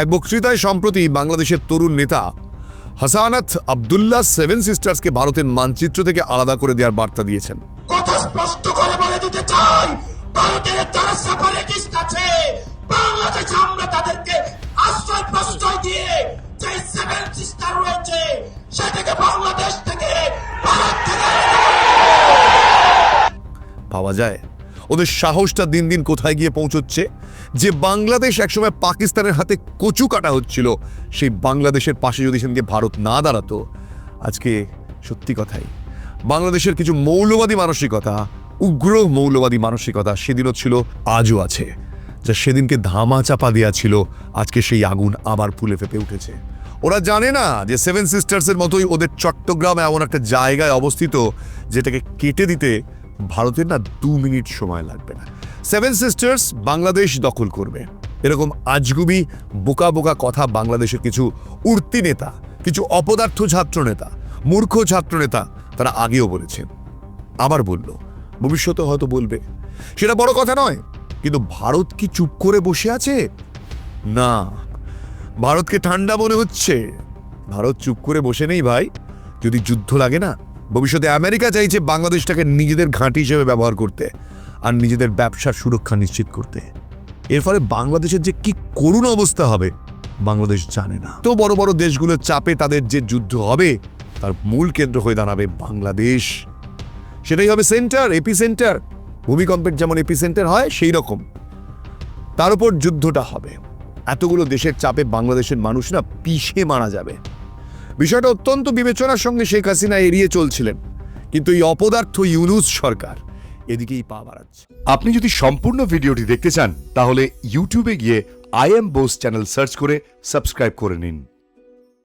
এক বক্তৃতায় সম্প্রতি বাংলাদেশের তরুণ নেতা হাসানাত আবদুল্লাহ সেভেন সিস্টার্সকে ভারতের মানচিত্র থেকে আলাদা করে দেওয়ার বার্তা দিয়েছেন। কথা স্পষ্ট করে বলে দিতে চাই ভারতের যারা সেপারেটিস্ট আছে বাংলাদেশে আমরা তাদেরকে আশ্রয় প্রশ্রয় দিয়ে যে সেভেন সিস্টার রয়েছে সেটাকে বাংলাদেশ থেকে ভারত থেকে। পাওয়া যায়। ওদের সাহসটা দিন দিন কোথায় গিয়ে পৌঁছচ্ছে? যে বাংলাদেশ একসময় পাকিস্তানের হাতে কচু কাটা হচ্ছিল, সেই বাংলাদেশের পাশে যদি সেদিকে ভারত না দাঁড়াতো, আজকে সত্যি কথাই, বাংলাদেশের কিছু মৌলবাদী মানসিকতা, উগ্র মৌলবাদী মানসিকতা সেদিনও ছিল, আজও আছে, যা সেদিনকে ধামা চাপা দেওয়া ছিল, আজকে সেই আগুন আবার ফুলে ফেপে উঠেছে। ওরা জানে না যে সেভেন সিস্টার্সের মতোই ওদের চট্টগ্রাম এমন একটা জায়গায় অবস্থিত, যেটাকে কেটে দিতে ভারতের না দু মিনিট সময় লাগবে না। সেভেন সিস্টার্স বাংলাদেশ দখল করবে। এরকম আজগুবি, বোকা বোকা কথা বাংলাদেশের কিছু উর্তি নেতা, কিছু অপদার্থ ছাত্র নেতা, মূর্খ ছাত্র নেতা, তারা আগেও বলেছেন আবার বলল, ভবিষ্যতে হয়তো বলবে। সেটা বড় কথা নয়, কিন্তু ভারত কি চুপ করে বসে আছে? না। ভারতকে ঠান্ডা মনে হচ্ছে। ভারত চুপ করে বসে নেই ভাই, যদি যুদ্ধ লাগে না। ভবিষ্যতে আমেরিকা চাইছে বাংলাদেশটাকে নিজেদের ঘাঁটি হিসেবে ব্যবহার করতে আর নিজেদের ব্যবসার সুরক্ষা নিশ্চিত করতে। এর ফলে বাংলাদেশের যে কি করুণ অবস্থা হবে, বাংলাদেশ জানে না। তো বড় বড় দেশগুলোর চাপে তাদের যে যুদ্ধ হবে, তার মূল কেন্দ্র হয়ে দাঁড়াবে বাংলাদেশ। সেটাই হবে সেন্টার এপি সেন্টার ভূমিকম্পের যেমন এপি সেন্টার হয়, সেই রকম। তার উপর যুদ্ধটা হবে। এতগুলো দেশের চাপে বাংলাদেশের মানুষ না পিষে মারা যাবে। বিষয়টা অত্যন্ত বিবেচনার সঙ্গে শেখ হাসিনা এড়িয়ে চলছিলেন। কিন্তু এই অপদার্থ ইউনুস সরকার এদিকেই পা বাড়াচ্ছে। আপনি যদি সম্পূর্ণ ভিডিওটি দেখতে চান, তাহলে ইউটিউবে গিয়ে I am Bose channel search করে সাবস্ক্রাইব করে নিন।